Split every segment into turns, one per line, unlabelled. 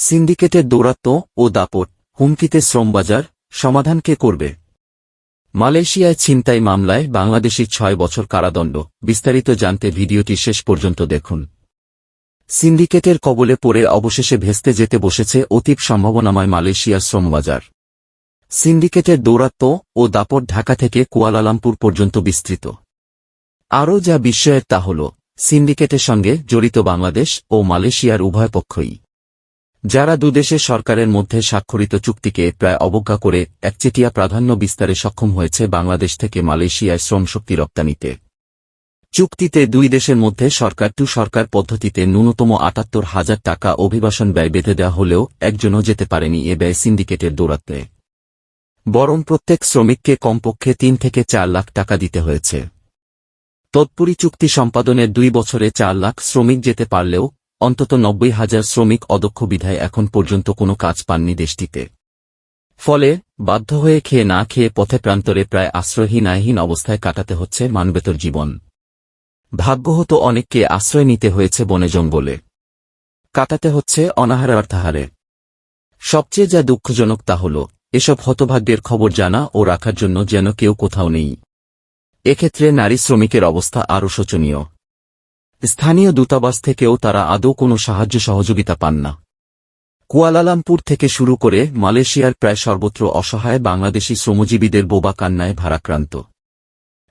সিন্ডিকেটের দৌরাত্ম ও দাপট, হুমকিতে শ্রমবাজার, সমাধান কে করবে? মালয়েশিয়ায় ছিনতাই মামলায় বাংলাদেশির ছয় বছর কারাদণ্ড, বিস্তারিত জানতে ভিডিওটি শেষ পর্যন্ত দেখুন। সিন্ডিকেটের কবলে পড়ে অবশেষে ভেস্তে যেতে বসেছে অতীব সম্ভাবনাময় মালয়েশিয়ার শ্রমবাজার। সিন্ডিকেটের দৌরাত্ম ও দাপট ঢাকা থেকে কুয়ালালামপুর পর্যন্ত বিস্তৃত। আরও যা বিস্ময়ের তা হল, সিন্ডিকেটের সঙ্গে জড়িত বাংলাদেশ ও মালয়েশিয়ার উভয় পক্ষই যারা দুদেশের সরকারের মধ্যে স্বাক্ষরিত চুক্তিকে প্রায় অবজ্ঞা করে, একচেটিয়া প্রাধান্য বিস্তারে সক্ষম হয়েছে বাংলাদেশ থেকে মালয়েশিয়ায় শ্রমশক্তি রপ্তানিতে। চুক্তিতে দুই দেশের মধ্যে সরকার টু সরকার পদ্ধতিতে ন্যূনতম আটাত্তর হাজার টাকা অভিবাসন ব্যয় বেঁধে দেওয়া হলেও একজনও যেতে পারেনি এ ব্যয় সিন্ডিকেটের দৌরাত্মে বরং প্রত্যেক শ্রমিককে কমপক্ষে তিন থেকে চার লাখ টাকা দিতে হয়েছে। তৎপরি চুক্তি সম্পাদনের দুই বছরে চার লাখ শ্রমিক যেতে পারলেও অন্তত নব্বই হাজার শ্রমিক অদক্ষ বিধায় এখন পর্যন্ত কোনো কাজ পাননি দেশটিতে। ফলে বাধ্য হয়ে খেয়ে না খেয়ে পথে প্রান্তরে প্রায় আশ্রয়হীন আয়হীন অবস্থায় কাটাতে হচ্ছে মানবেতর জীবন। ভাগ্য হতো অনেককে আশ্রয় নিতে হয়েছে বনে জঙ্গলে। কাটাতে হচ্ছে অনাহারে অর্থাহারে সবচেয়ে যা দুঃখজনক তা হল, এসব হতভাগ্যের খবর জানা ও রাখার জন্য যেন কেউ কোথাও নেই। এক্ষেত্রে নারী শ্রমিকের অবস্থা আরও শোচনীয়। স্থানীয় দূতাবাস থেকেও তারা আদৌ কোনো সাহায্য সহযোগিতা পান না। কুয়ালালামপুর থেকে শুরু করে মালয়েশিয়ার প্রায় সর্বত্র অসহায় বাংলাদেশি শ্রমজীবীদের বোবা কান্নায় ভারাক্রান্ত।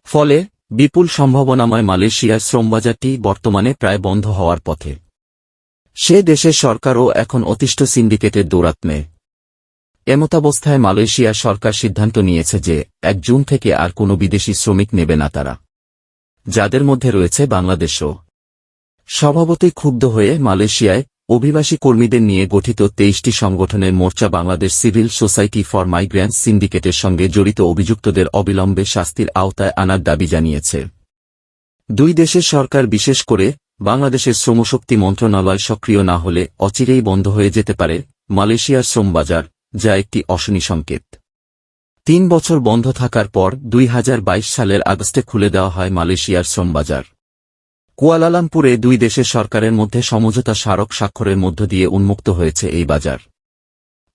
ফলে বিপুল সম্ভাবনাময় মালয়েশিয়ার শ্রমবাজারটি বর্তমানে প্রায় বন্ধ হওয়ার পথে। সে দেশের সরকারও এখন অতিষ্ঠ সিন্ডিকেটের দৌরাত্মে। এমতাবস্থায় মালয়েশিয়ার সরকার সিদ্ধান্ত নিয়েছে যে এক জুন থেকে আর কোনো বিদেশি শ্রমিক নেবে না তারা। যাদের মধ্যে রয়েছে বাংলাদেশও। স্বভাবতই ক্ষুব্ধ হয়ে মালয়েশিয়ায় অভিবাসী কর্মীদের নিয়ে গঠিত তেইশটি সংগঠনের মোর্চা Bangladesh civil society for migrants সিন্ডিকেটের সঙ্গে জড়িত অভিযুক্তদের অবিলম্বে শাস্তির আওতায় আনার দাবি জানিয়েছে। দুই দেশের সরকার বিশেষ করে বাংলাদেশের শ্রমশক্তি মন্ত্রণালয় সক্রিয় না হলে অচিরেই বন্ধ হয়ে যেতে পারে মালয়েশিয়ার শ্রমবাজার, যা একটি অশনি সংকেত। তিন বছর বন্ধ থাকার পর দুই হাজার বাইশ সালের আগস্টে খুলে দেওয়া হয় মালয়েশিয়ার শ্রমবাজার। কুয়ালালামপুরে দুই দেশের সরকারের মধ্যে সমঝোতা স্মারক স্বাক্ষরের মধ্য দিয়ে উন্মুক্ত হয়েছে এই বাজার।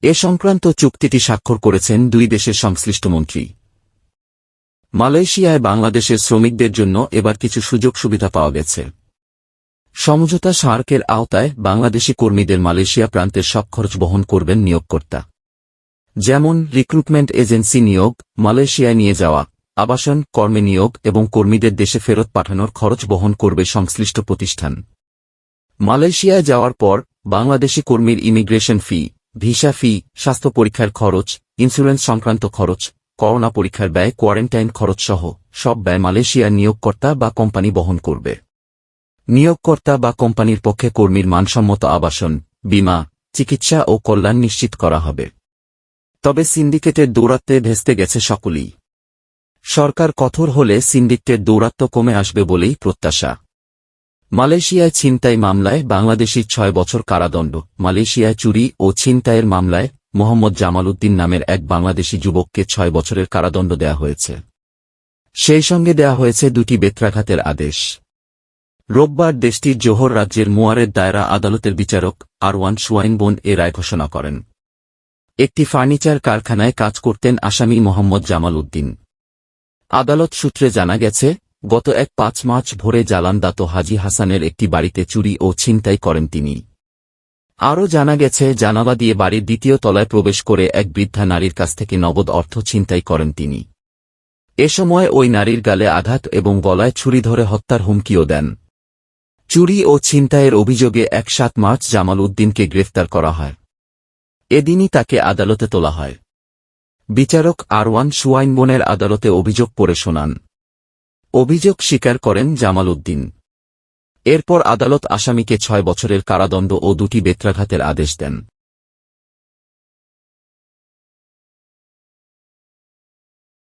এ সংক্রান্ত চুক্তিটি স্বাক্ষর করেছেন দুই দেশের সংশ্লিষ্ট মন্ত্রী। মালয়েশিয়ায় বাংলাদেশের শ্রমিকদের জন্য এবার কিছু সুযোগ সুবিধা পাওয়া গেছে। সমঝোতা স্মারকের আওতায় বাংলাদেশি কর্মীদের মালয়েশিয়া প্রান্তের সব খরচ বহন করবেন নিয়োগকর্তা। যেমন রিক্রুটমেন্ট এজেন্সি নিয়োগ, মালয়েশিয়ায় নিয়ে যাওয়া আবাসন, কর্মে নিয়োগ এবং কর্মীদের দেশে ফেরত পাঠানোর খরচ বহন করবে সংশ্লিষ্ট প্রতিষ্ঠান। মালয়েশিয়ায় যাওয়ার পর বাংলাদেশি কর্মীর ইমিগ্রেশন ফি, ভিসা ফি, স্বাস্থ্য পরীক্ষার খরচ, ইন্স্যুরেন্স সংক্রান্ত খরচ, করোনা পরীক্ষার ব্যয়, কোয়ারেন্টাইন খরচ সহ সব ব্যয় মালয়েশিয়ার নিয়োগকর্তা বা কোম্পানি বহন করবে। নিয়োগকর্তা বা কোম্পানির পক্ষে কর্মীর মানসম্মত আবাসন, বীমা, চিকিৎসা ও কল্যাণ নিশ্চিত করা হবে। তবে সিন্ডিকেটের দৌরাত্মে ভেস্তে গেছে সকলেই। সরকার কঠোর হলে সিন্ডিকেটের দৌরাত্ম কমে আসবে বলেই প্রত্যাশা। মালয়েশিয়ায় ছিনতাই মামলায় বাংলাদেশির ছয় বছর কারাদণ্ড, মালয়েশিয়ায় চুরি ও ছিনতাইয়ের মামলায় মোহাম্মদ জামাল উদ্দিন নামের এক বাংলাদেশি যুবককে ছয় বছরের কারাদণ্ড দেয়া হয়েছে। সেই সঙ্গে দেয়া হয়েছে দুটি বেত্রাঘাতের আদেশ। রোববার দেশটির জোহর রাজ্যের মুয়ারের দায়রা আদালতের বিচারক আরওয়ান সুয়াইনবোন এ রায় ঘোষণা করেন। একটি ফার্নিচার কারখানায় কাজ করতেন আসামি মোহাম্মদ জামাল উদ্দিন আদালত সূত্রে জানা গেছে, গত এক পাঁচ মার্চ ভোরে জালানদাত হাজি হাসানের একটি বাড়িতে চুরি ও ছিনতাই করেন তিনি। আরও জানা গেছে, জানালা দিয়ে বাড়ির দ্বিতীয় তলায় প্রবেশ করে এক বৃদ্ধা নারীর কাছ থেকে নগদ অর্থ ছিনতাই করেন তিনি। এ সময় ওই নারীর গালে আঘাত এবং গলায় ছুরি ধরে হত্যার হুমকিও দেন। চুরি ও ছিনতাইয়ের অভিযোগে এক সাত মার্চ জামাল উদ্দিনকে গ্রেফতার করা হয়। এদিনই তাকে আদালতে তোলা হয়। বিচারক আরওয়ান সুয়াইনবনের আদালতে অভিযোগ পড়ে শোনান। অভিযোগ স্বীকার করেন জামাল উদ্দিন। এরপর আদালত আসামিকে ছয় বছরের কারাদণ্ড ও দুটি বেত্রাঘাতের আদেশ দেন।